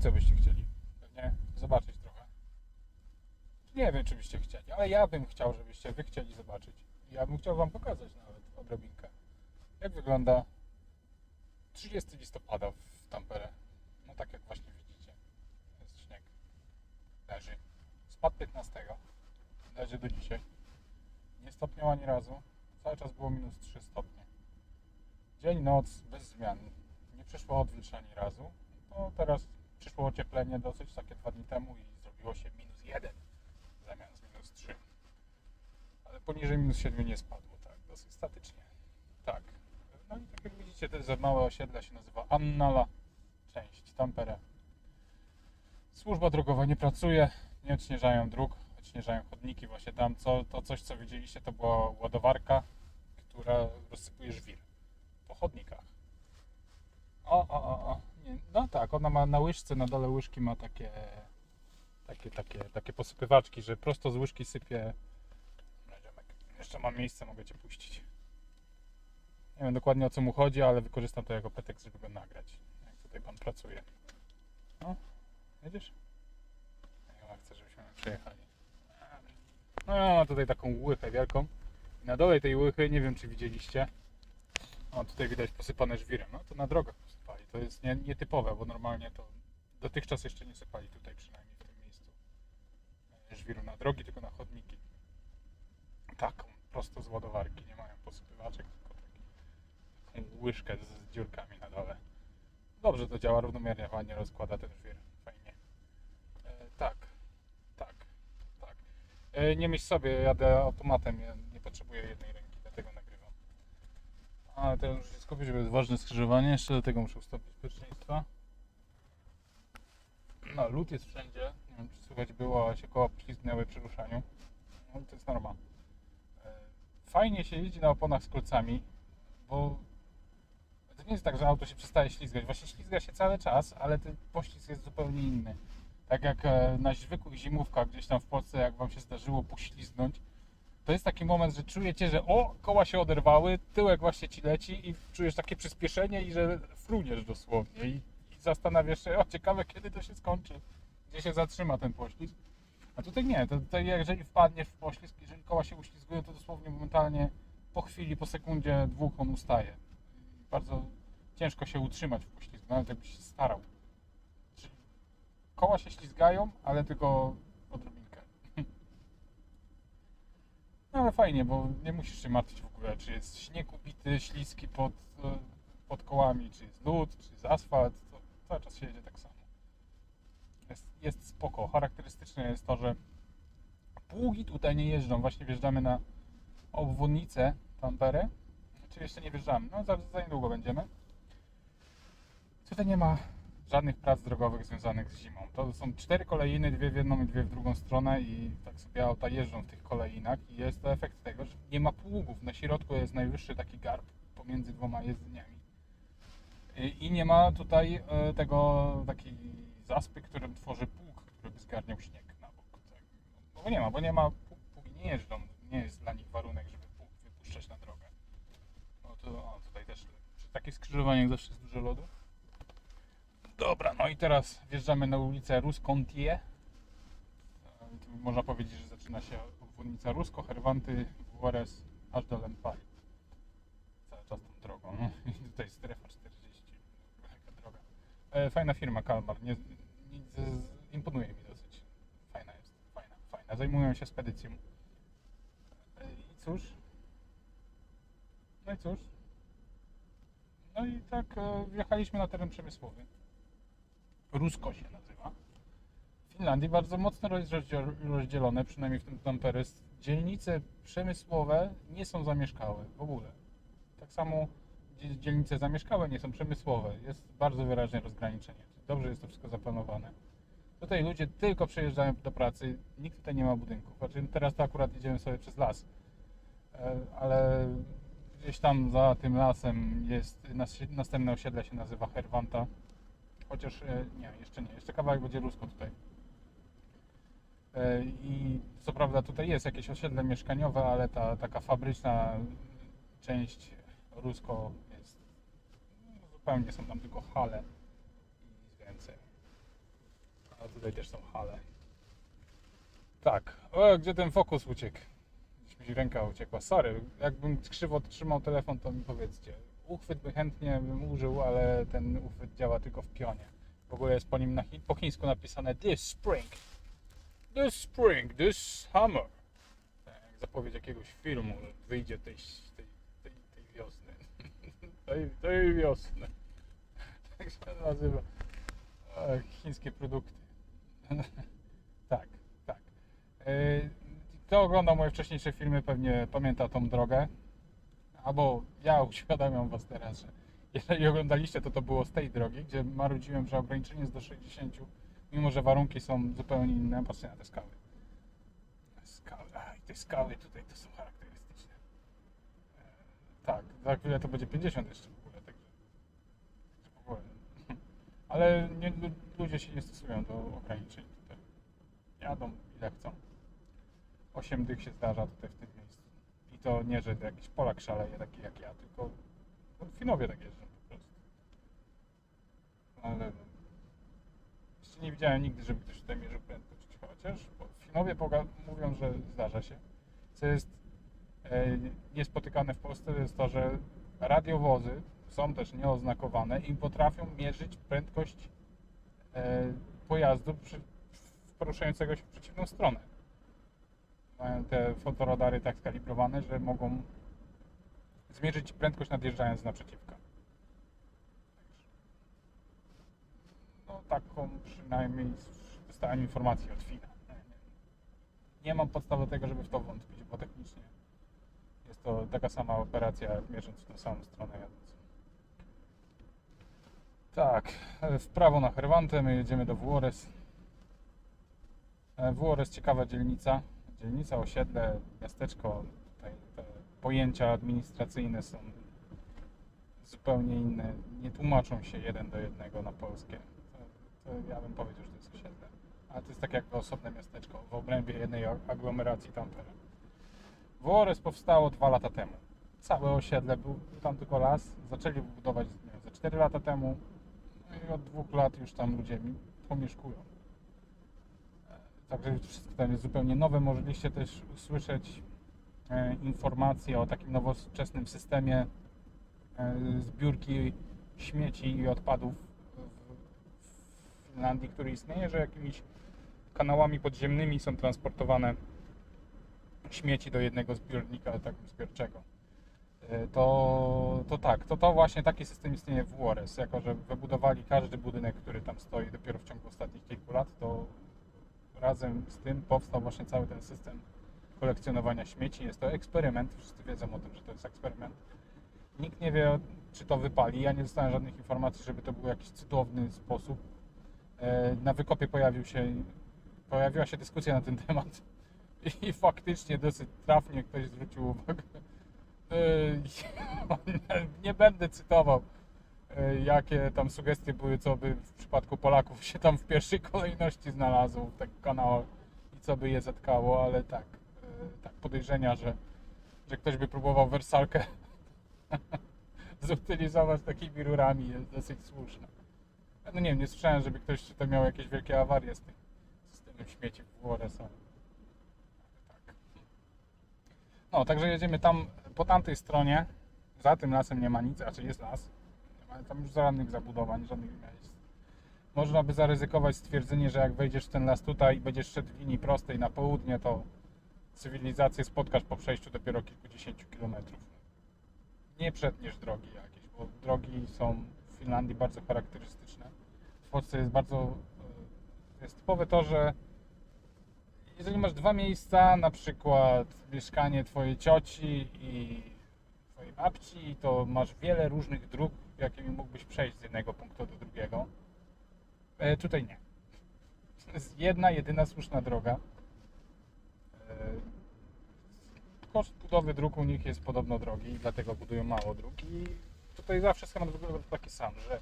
co byście chcieli? Pewnie zobaczyć trochę. Nie wiem, czy byście chcieli, ale ja bym chciał, żebyście wy chcieli zobaczyć. Ja bym chciał wam pokazać nawet odrobinkę. Jak wygląda 30 listopada w Tampere. No tak jak właśnie widzicie. Jest śnieg. Leży. Spadł 15. Leży do dzisiaj. Nie stopniał ani razu. Cały czas było minus 3 stopnie. Dzień, noc bez zmian. Nie przyszło odwilż ani razu. No teraz przyszło ocieplenie dosyć takie dwa dni temu i zrobiło się minus 1 zamiast minus 3. Ale poniżej minus 7 nie spadło, tak, dosyć statycznie. Tak. No i tak jak widzicie, to jest małe osiedle, się nazywa Annala, część Tampere. Służba drogowa nie pracuje, nie odśnieżają dróg, odśnieżają chodniki. Właśnie tam co, to coś, co widzieliście, to była ładowarka, która rozsypuje żwir po chodnikach. O, o, o, o. Tak, ona ma na łyżce, na dole łyżki ma takie, takie, takie, takie posypywaczki, że prosto z łyżki sypie. Jeszcze mam miejsce, mogę Cię puścić. Nie wiem dokładnie o co mu chodzi, ale wykorzystam to jako pretekst, żeby go nagrać. Jak tutaj Pan pracuje. No, jedziesz? Ja chcę, żebyśmy przejechali. No ja mam tutaj taką łychę wielką. I na dole tej łychy, nie wiem czy widzieliście, o, tutaj widać posypane żwirem. No to na drogach posypali. To jest nie, nietypowe, bo normalnie to dotychczas jeszcze nie sypali tutaj przynajmniej w tym miejscu e, żwiru na drogi, tylko na chodniki. Taką, prosto z ładowarki. Nie mają posypywaczek, tylko taką łyżkę z dziurkami na dole. Dobrze to działa, równomiernie ładnie rozkłada ten żwir. Fajnie. E, tak, tak, tak. E, nie myśl sobie, jadę automatem, ja nie potrzebuję jednej ręki. Ale teraz muszę się skupić, bo jest ważne skrzyżowanie. Jeszcze do tego muszę ustąpić bezpieczeństwa. No, lód jest wszędzie. Nie wiem, czy słychać było, a się koła poślizgnęły przy ruszaniu. No, to jest norma. E, Fajnie się jeździ na oponach z kolcami, bo to nie jest tak, że auto się przestaje ślizgać. Właśnie ślizga się cały czas, ale ten poślizg jest zupełnie inny. Tak jak e, na zwykłych zimówkach gdzieś tam w Polsce, jak Wam się zdarzyło poślizgnąć, to jest taki moment, że czujecie, że o, koła się oderwały, tyłek właśnie ci leci i czujesz takie przyspieszenie i że fruniesz dosłownie i, i zastanawiasz się, o ciekawe kiedy to się skończy, gdzie się zatrzyma ten poślizg. A tutaj nie, to tutaj jeżeli wpadniesz w poślizg, jeżeli koła się uślizgują, to dosłownie momentalnie po chwili, po sekundzie, dwóch on ustaje. Bardzo ciężko się utrzymać w poślizgu, nawet jakbyś się starał. Czyli koła się ślizgają, ale tylko odrobinkę. No ale fajnie, bo nie musisz się martwić w ogóle, czy jest śnieg ubity, śliski pod, e, pod kołami, czy jest lód, czy jest asfalt, to cały czas się jedzie tak samo. Jest, jest spoko. Charakterystyczne jest to, że pługi tutaj nie jeżdżą. Właśnie wjeżdżamy na obwodnicę Tampere. Czy jeszcze nie wjeżdżamy? No za, za niedługo będziemy. Tutaj nie ma żadnych prac drogowych związanych z zimą. To są cztery kolejiny, dwie w jedną i dwie w drugą stronę i tak sobie auta jeżdżą w tych kolejnach i jest to efekt tego, że nie ma pługów. Na środku jest najwyższy taki garb pomiędzy dwoma jezdniami. I nie ma tutaj e, tego takiej zaspy, którym tworzy pług, który by zgarniał śnieg na bok. No bo nie ma, bo nie ma, pług- pługi nie jeżdżą, nie jest dla nich warunek, żeby pług wypuszczać na drogę. No to o, tutaj też przy takich skrzyżowaniach zawsze jest dużo lodu. Dobra, no i teraz wjeżdżamy na ulicę Ruskontie. Można powiedzieć, że zaczyna się obwodnica Rusko, Herwanty, Juarez, aż do Lempari. Cały czas tą drogą. No. I tutaj strefa 40. Taka droga. E, fajna firma Kalmar. Nie, nie, imponuje mi dosyć. Fajna jest. Fajna, fajna. Zajmują się spedycją. E, I cóż. No i cóż. No i tak e, wjechaliśmy na teren przemysłowy. Rusko się nazywa. W Finlandii bardzo mocno rozdzielone, przynajmniej w tym Tampere. Dzielnice przemysłowe nie są zamieszkałe w ogóle. Tak samo dzie- dzielnice zamieszkałe nie są przemysłowe. Jest bardzo wyraźne rozgraniczenie. Dobrze jest to wszystko zaplanowane. Tutaj ludzie tylko przejeżdżają do pracy, nikt tutaj nie ma budynków. Znaczy teraz to akurat idziemy sobie przez las, E, ale gdzieś tam za tym lasem jest nas- następne osiedle się nazywa Herwanta. Chociaż e, nie, jeszcze nie. Jeszcze kawałek będzie Rusko tutaj. E, I co prawda tutaj jest jakieś osiedle mieszkaniowe, ale ta taka fabryczna część Rusko jest no, zupełnie są tam tylko hale i więcej. tutaj też są hale. Tak. O, gdzie ten fokus uciekł? Gdzieś mi ręka uciekła. Sorry, jakbym krzywo trzymał telefon, to mi powiedzcie. Uchwyt by chętnie bym użył, ale ten uchwyt działa tylko w pionie. W ogóle jest po nim na po chińsku napisane This spring. This spring, this summer. Tak, zapowiedź jakiegoś filmu wyjdzie tej, tej, tej, tej wiosny. tej, tej wiosny. Tak się nazywa. E, chińskie produkty. tak, tak. E, Kto oglądał moje wcześniejsze filmy, pewnie pamięta tą drogę. Albo ja uświadamiam Was teraz, że jeżeli oglądaliście, to to było z tej drogi, gdzie marudziłem, że ograniczenie jest do 60, mimo że warunki są zupełnie inne. Patrzcie na te skały. Skały, a i te skały tutaj to są charakterystyczne. E, tak, za chwilę to będzie 50 jeszcze w ogóle, także w ogóle. Ale nie, lu- ludzie się nie stosują do ograniczeń tutaj. Jadą ile chcą. 8 dych się zdarza tutaj w tym miejscu. To nie, że jakiś Polak szaleje taki jak ja, tylko no, Finowie tak jeżdżą po prostu. Ale jeszcze nie widziałem nigdy, żeby ktoś tutaj mierzył prędkość. Chociaż Finowie mówią, że zdarza się. Co jest e, niespotykane w Polsce, to jest to, że radiowozy są też nieoznakowane i potrafią mierzyć prędkość e, pojazdu przy, poruszającego się w przeciwną stronę. Mają te fotoradary tak skalibrowane, że mogą zmierzyć prędkość nadjeżdżając z naprzeciwka. No taką przynajmniej dostałem informację od Fina. Nie, mam podstaw do tego, żeby w to wątpić, bo technicznie jest to taka sama operacja, mierząc w tą samą stronę jadąc. Tak, e, w prawo na Herwantę, my jedziemy do Włores. E, Włores ciekawa dzielnica. Dzielnica, osiedle, miasteczko. Tutaj te pojęcia administracyjne są zupełnie inne. Nie tłumaczą się jeden do jednego na polskie. To, to ja bym powiedział, że to jest osiedle. A to jest tak jak osobne miasteczko w obrębie jednej ag- aglomeracji Tampere. Włores powstało dwa lata temu. Całe osiedle, był, tam tylko las. Zaczęli budować nie wiem, za 4 lata temu. No i od dwóch lat już tam ludzie mi pomieszkują. Także wszystko tam jest zupełnie nowe. Mogliście też usłyszeć e, informacje o takim nowoczesnym systemie e, zbiórki śmieci i odpadów w, Finlandii, który istnieje, że jakimiś kanałami podziemnymi są transportowane śmieci do jednego zbiornika tak zbiorczego. E, To, to tak, to, to właśnie taki system istnieje w Juarez. Jako, że wybudowali każdy budynek, który tam stoi dopiero w ciągu ostatnich kilku lat, to razem z tym powstał właśnie cały ten system kolekcjonowania śmieci. Jest to eksperyment, wszyscy wiedzą o tym, że to jest eksperyment. Nikt nie wie, czy to wypali. Ja nie dostałem żadnych informacji, żeby to był jakiś cudowny sposób. E, Na wykopie pojawił się, pojawiła się dyskusja na ten temat i faktycznie dosyć trafnie ktoś zwrócił uwagę. E, Nie będę cytował, jakie tam sugestie były, co by w przypadku Polaków się tam w pierwszej kolejności znalazło w takich kanałach i co by je zatkało, ale tak, e, tak podejrzenia, że, że ktoś by próbował wersalkę zutylizować takimi rurami jest dosyć słuszne. No nie wiem, nie słyszałem, żeby ktoś tutaj miał jakieś wielkie awarie z tym systemem śmieci w Juarez, ale tak. No, także jedziemy tam, po tamtej stronie, za tym lasem nie ma nic, raczej jest las. Ma tam już żadnych zabudowań, żadnych miejsc. Można by zaryzykować stwierdzenie, że jak wejdziesz w ten las tutaj i będziesz szedł w linii prostej na południe, to cywilizację spotkasz po przejściu dopiero kilkudziesięciu kilometrów. Nie przetniesz drogi jakieś, bo drogi są w Finlandii bardzo charakterystyczne. W Polsce jest bardzo e, jest typowe to, że jeżeli masz dwa miejsca, na przykład mieszkanie twojej cioci i twojej babci, to masz wiele różnych dróg, jakimi mógłbyś przejść z jednego punktu do drugiego. E, tutaj nie. Jest jedna, jedyna słuszna droga. E, koszt budowy dróg u nich jest podobno drogi, dlatego budują mało dróg. I tutaj zawsze schemat wygląda taki sam, że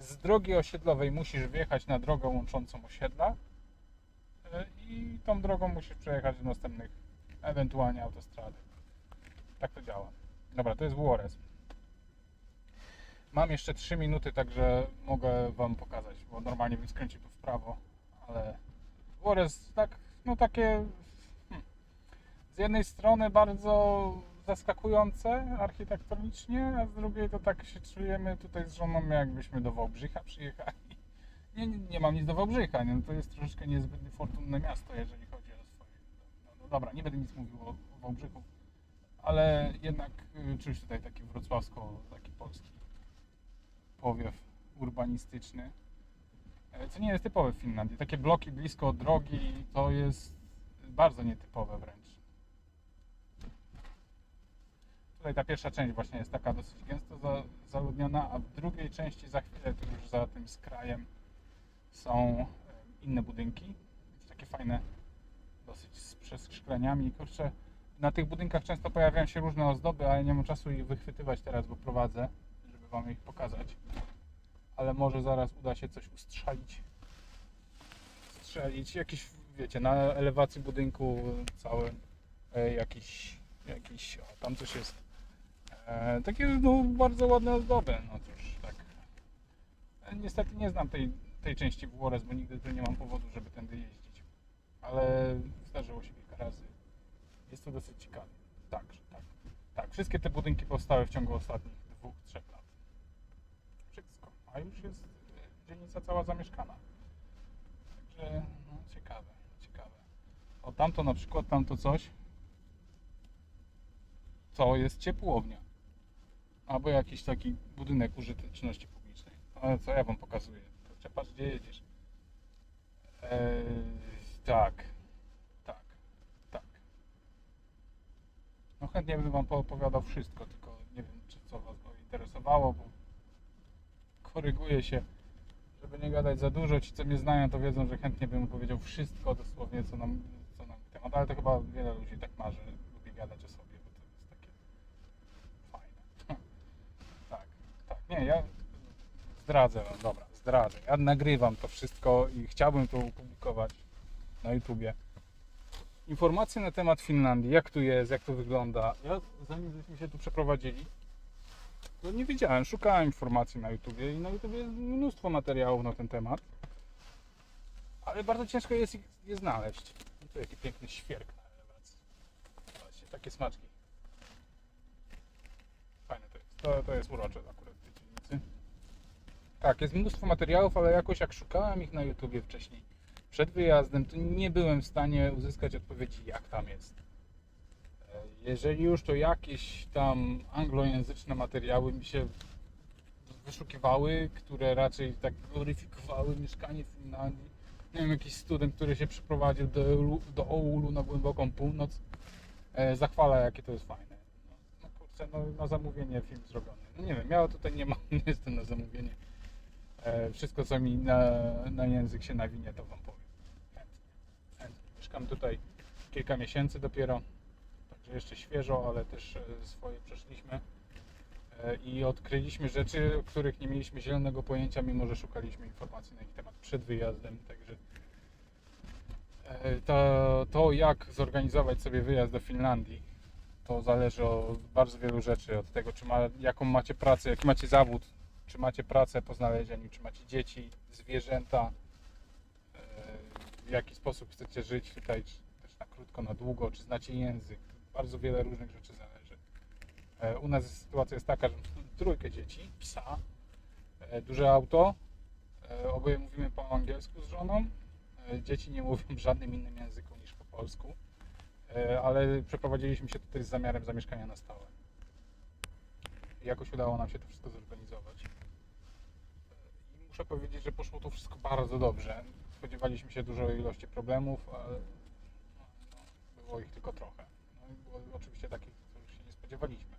z drogi osiedlowej musisz wjechać na drogę łączącą osiedla e, i tą drogą musisz przejechać do następnych, ewentualnie autostrady. Tak to działa. Dobra, to jest Juarez. Mam jeszcze 3 minuty, także mogę Wam pokazać, bo normalnie bym skręcił tu w prawo, ale Juarez tak, no takie hmm, z jednej strony bardzo zaskakujące architektonicznie, a z drugiej to tak się czujemy tutaj z żoną, jakbyśmy do Wałbrzycha przyjechali. Nie, nie, nie mam nic do Wałbrzycha, nie? No to jest troszeczkę niezbyt fortunne miasto, jeżeli chodzi o swoje. No, no dobra, nie będę nic mówił o, o Wałbrzychu, ale jednak y, czuć tutaj taki wrocławsko, taki polski powiew urbanistyczny. E, Co nie jest typowe w Finlandii. Takie bloki blisko drogi to jest bardzo nietypowe wręcz. Tutaj ta pierwsza część właśnie jest taka dosyć gęsto za, zaludniona, a w drugiej części za chwilę, tu już za tym skrajem są e, inne budynki. Takie fajne, dosyć z przeszkleniami. Kurczę, na tych budynkach często pojawiają się różne ozdoby, ale nie mam czasu ich wychwytywać teraz, bo prowadzę, żeby Wam ich pokazać. Ale może zaraz uda się coś ustrzelić. Strzelić. Jakiś, wiecie, na elewacji budynku całym e, jakiś, jakiś, o, tam coś jest. E, takie no, bardzo ładne ozdoby. No cóż, tak. E, niestety nie znam tej, tej części Włores, bo nigdy tu nie mam powodu, żeby tędy jeździć. Ale zdarzyło się kilka razy. Jest to dosyć ciekawe. Tak, że tak. Tak, wszystkie te budynki powstały w ciągu ostatnich dwóch, trzech lat. A już jest dzielnica cała zamieszkana. Także no, ciekawe, ciekawe. O tamto na przykład, tamto coś. To jest ciepłownia. Albo jakiś taki budynek użyteczności publicznej. Ale co ja wam pokazuję? To patrz gdzie jedziesz. Eee, tak. Tak. Tak. No chętnie bym wam poopowiadał wszystko, tylko nie wiem, czy co was interesowało, bo koryguję się, żeby nie gadać za dużo. Ci, co mnie znają, to wiedzą, że chętnie bym powiedział wszystko dosłownie, co nam, co nam temat, ale to chyba wiele ludzi tak ma, że lubi gadać o sobie, bo to jest takie fajne. tak, tak. Nie, ja zdradzę wam, dobra, zdradzę. Ja nagrywam to wszystko i chciałbym to opublikować na YouTubie informacje na temat Finlandii, jak tu jest, jak to wygląda. Ja zanim żeśmy się tu przeprowadzili, to nie wiedziałem, szukałem informacji na YouTubie i na YouTubie jest mnóstwo materiałów na ten temat. Ale bardzo ciężko jest ich je znaleźć. I tu jaki piękny świerk na elewacji. Zobaczcie, takie smaczki. Fajne to jest. To, to jest urocze akurat w tej dzielnicy. Tak, jest mnóstwo materiałów, ale jakoś jak szukałem ich na YouTubie wcześniej, przed wyjazdem, to nie byłem w stanie uzyskać odpowiedzi, jak tam jest. Jeżeli już, to jakieś tam anglojęzyczne materiały mi się wyszukiwały, które raczej tak gloryfikowały mieszkanie w Finlandii. Nie wiem, jakiś student, który się przeprowadził do, do Oulu na głęboką północ, e, zachwala, jakie to jest fajne. No, no kurczę, no, na zamówienie film zrobiony. No nie wiem, ja tutaj nie mam, nie jestem na zamówienie. E, wszystko, co mi na, na język się nawinie, to Wam powiem. Chętnie. Chętnie. Mieszkam tutaj kilka miesięcy dopiero, także jeszcze świeżo, ale też e, swoje przeszliśmy E, i odkryliśmy rzeczy, o których nie mieliśmy zielonego pojęcia, mimo że szukaliśmy informacji na ich temat przed wyjazdem. Także e, to, to jak zorganizować sobie wyjazd do Finlandii, to zależy od bardzo wielu rzeczy. Od tego, czy ma, jaką macie pracę, jaki macie zawód, czy macie pracę po znalezieniu, czy macie dzieci, zwierzęta, w jaki sposób chcecie żyć tutaj, czy też na krótko, na długo, czy znacie język. Bardzo wiele różnych rzeczy zależy. E, U nas sytuacja jest taka, że trójkę dzieci, psa, e, duże auto, e, oboje mówimy po angielsku z żoną. Dzieci nie mówią żadnym innym języku niż po polsku, ale przeprowadziliśmy się tutaj z zamiarem zamieszkania na stałe. Jakoś udało nam się to wszystko zorganizować. I muszę powiedzieć, że poszło to wszystko bardzo dobrze. Spodziewaliśmy się dużej ilości problemów, ale no, no, było ich tylko trochę. Oczywiście takich, których się nie spodziewaliśmy.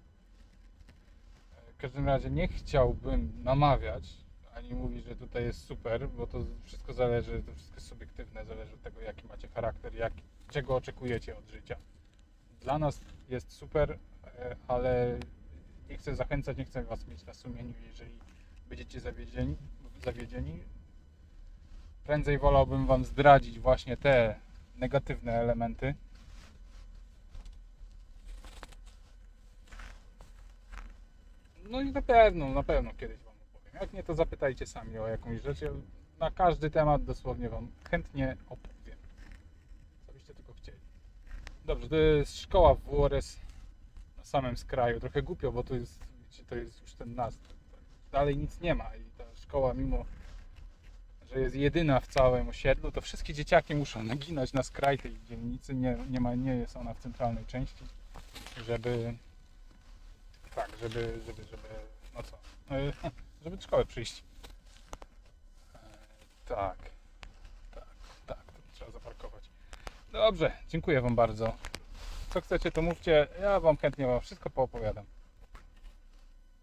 E, W każdym razie nie chciałbym namawiać, ani mówić, że tutaj jest super, bo to wszystko zależy, to wszystko jest subiektywne, zależy od tego, jaki macie charakter, jak, czego oczekujecie od życia. Dla nas jest super, e, ale nie chcę zachęcać, nie chcę Was mieć na sumieniu, jeżeli będziecie zawiedzieni. zawiedzieni. Prędzej wolałbym Wam zdradzić właśnie te negatywne elementy, No i na pewno, na pewno kiedyś Wam opowiem. Jak nie, to zapytajcie sami o jakąś rzecz. Ja na każdy temat dosłownie Wam chętnie opowiem. Co byście tylko chcieli. Dobrze, to jest szkoła w WRS na samym skraju. Trochę głupio, bo to jest, wiecie, to jest już ten nas. Dalej nic nie ma i ta szkoła mimo że jest jedyna w całym osiedlu, to wszystkie dzieciaki muszą naginać na skraj tej dzielnicy. Nie, nie, ma, nie jest ona w centralnej części, żeby żeby, żeby, żeby no co, e, żeby do szkoły przyjść. E, Tak, tak, tak, to trzeba zaparkować. Dobrze, dziękuję Wam bardzo. Co chcecie, to mówcie, ja Wam chętnie Wam wszystko poopowiadam.